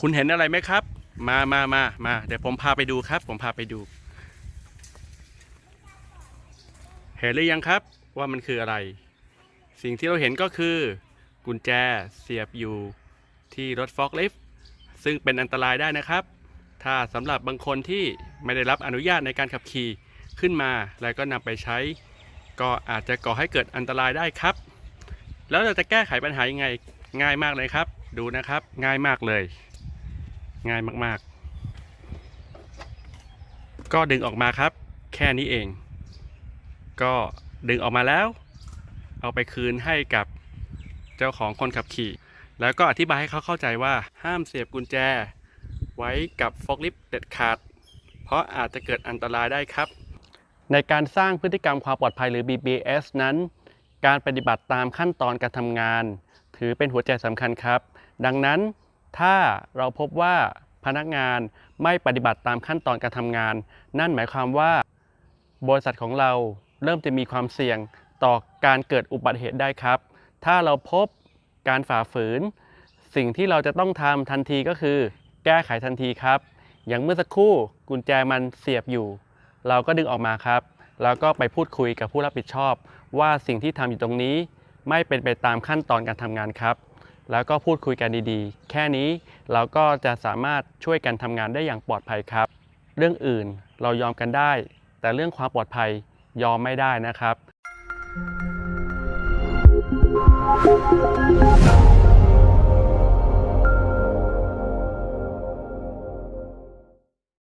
คุณเห็นอะไรไหมครับ มามามามาเดี๋ยวผมพาไปดูครับ ผมพาไปดู เห็นหรือยังครับว่ามันคืออะไร สิ่งที่เราเห็นก็คือกุญแจเสียบอยู่ที่รถฟอกลิฟต์ซึ่งเป็นอันตรายได้นะครับ ถ้าสำหรับบางคนที่ไม่ได้รับอนุญาตในการขับขี่ขึ้นมา แล้วก็นำไปใช้ ก็อาจจะก่อให้เกิดอันตรายได้ครับ แล้วเราจะแก้ไขปัญหายังไงง่ายมากเลยครับ ดูนะครับง่ายมากเลย ง่ายมากๆ ก็ดึงออกมาครับ แค่นี้เอง ก็ดึงออกมาแล้ว เอาไปคืนให้กับเจ้าของคนขับขี่ แล้วก็อธิบายให้เขาเข้าใจว่าห้ามเสียบกุญแจ ไว้กับฟอกลิฟต์เด็ดขาด เพราะอาจจะเกิดอันตรายได้ครับ ในการสร้างพฤติกรรมความปลอดภัยหรือ BBS นั้น การปฏิบัติตามขั้นตอนการทำงาน ถือเป็นหัวใจสำคัญครับ ดังนั้นถ้าเราพบว่า พนักงานไม่ปฏิบัติตามขั้นตอนการทำงาน นั่นหมายความว่า บริษัทของเราเริ่มจะมีความเสี่ยงต่อการเกิดอุบัติเหตุได้ครับ ถ้าเราพบการฝ่าฝืน สิ่งที่เราจะต้องทำทันทีก็คือ แก้ไขทันทีครับ อย่างเมื่อสักครู่กุญแจมันเสียบอยู่ เราก็ดึงออกมาครับ แล้วก็ไปพูดคุยกับผู้รับผิดชอบ ว่าสิ่งที่ทำอยู่ตรงนี้ ไม่เป็นไปตามขั้นตอนการทำงานครับ แล้วก็พูดคุยกันดีๆ แค่นี้เราก็จะสามารถช่วยกันทำงานได้อย่างปลอดภัยครับ เรื่องอื่นเรายอมกันได้ แต่เรื่องความปลอดภัยยอมไม่ได้นะครับ